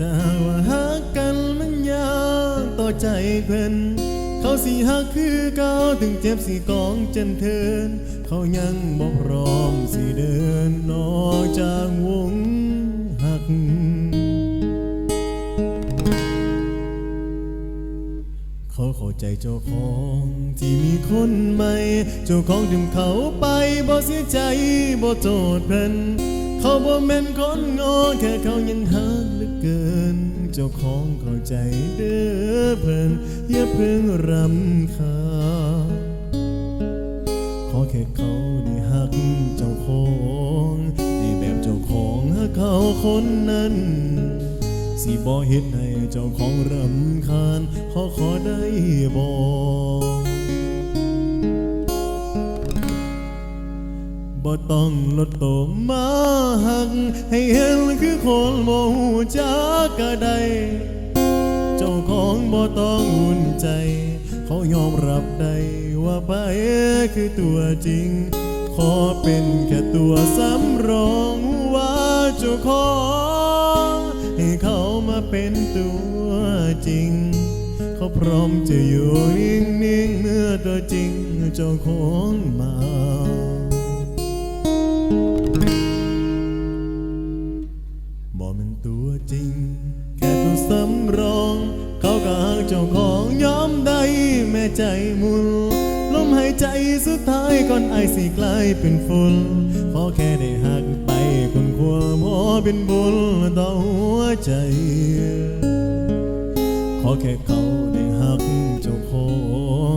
จะว่าหักกันมันยากต่อใจเพิ่นเขาสิหักคือเก่าถึงเจ็บสิกองจนเทิน เขายังบ่พร้อมสิเดินนอกจากวงหักเขาเข้าใจเจ้าของที่มีคนใหม่ เจ้าของถึงเขาไปบ่เสียใจบ่โทษเพิ่นเขาบ่แม่นคนงอแค่เขายังหัก เกิน เจ้าของเข้าใจเด้อเพิ่นอย่าเพิ่งรำคาญขอแค่เขาได้หักเจ้าของได้แบบเจ้าของหักเขาคนนั้น สิบ่เฮ็ดให้เจ้าของรำคาญขอขอได้บ่ บ่ต้องลดโตมาหัก ให้เห็นคือคนบ่ฮู้จักก็ได้เจ้าของบ่ต้องอุ่นใจ เขายอมรับได้ว่าไปคือตัวจริง ขอเป็นแค่ตัวสำรองว่าเจ้าของให้เขามาเป็นตัวจริง เขาพร้อมจะอยู่นิ่งๆเมื่อตัวจริงเจ้าของมา บ่แมันตัวจริง แค่ตัวสำรอง เขาก็หากเจ้าของยอมได้แม่ใจมุนลมหายใจสุดท้ายก่อนไอสิกลายเป็นฝุ่นขอแค่ได้หักไปคนควรพอเป็นบุญต่อหัวใจ ขอแค่เขาได้หักเจ้าขอ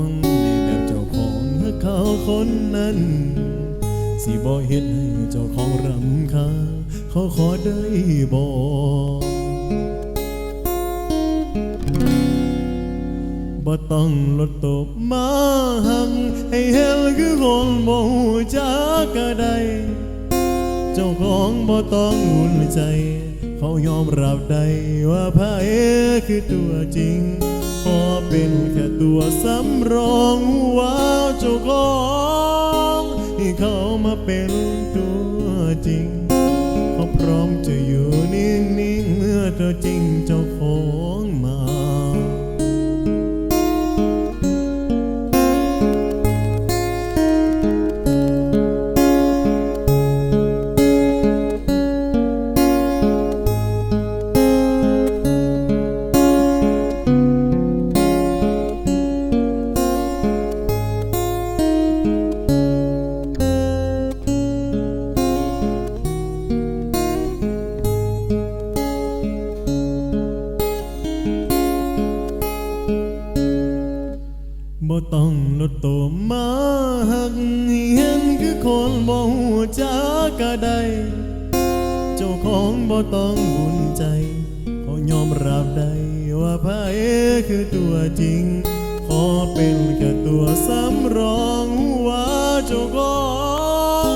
งได้แบบเจ้าของหักเขาคนนั้น สิบ่เห็นให้เจ้าของรำคาเขาขอได้บ่บ่ต้องลดตบมาหักให้เห็นคือคนบ่ฮู้จักก็ไดเจ้าของบ่ต้องหุ่นใจ เขายอมรับได้ว่าพระเอคือตัวจริงขอเป็นแค่ตัวสำรองว่าเจ้าของ เขามาเป็นตัวจริง เขาพร้อมจะอยู่นิ่งๆเมื่อตัวจริงเจ้าของ บ่ต้องลดตัวมาหักเห็นคือคนบ่ฮู้จักก็ได้ เจ้าของบ่ต้องบุญใจเขายอมรับได้ว่าพระเอกคือตัวจริง ขอเป็นแค่ตัวสำรองว่าเจ้าของ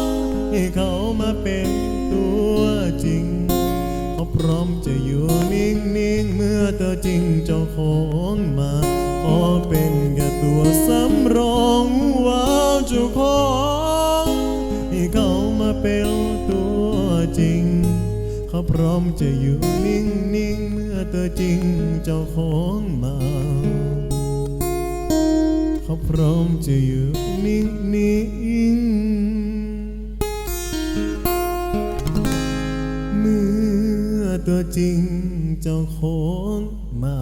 ให้เขามาเป็นตัวจริง เขาพร้อมจะอยู่นิ่งๆเมื่อตัวจริงเจ้าของมา รองว่าเจ้าของให้เขามาเป็นตัวจริง เขาพร้อมจะอยู่นิ่งๆเมื่อตัวจริงเจ้าของมา เขาพร้อมจะอยู่นิ่งๆเมื่อตัวจริงเจ้าของมา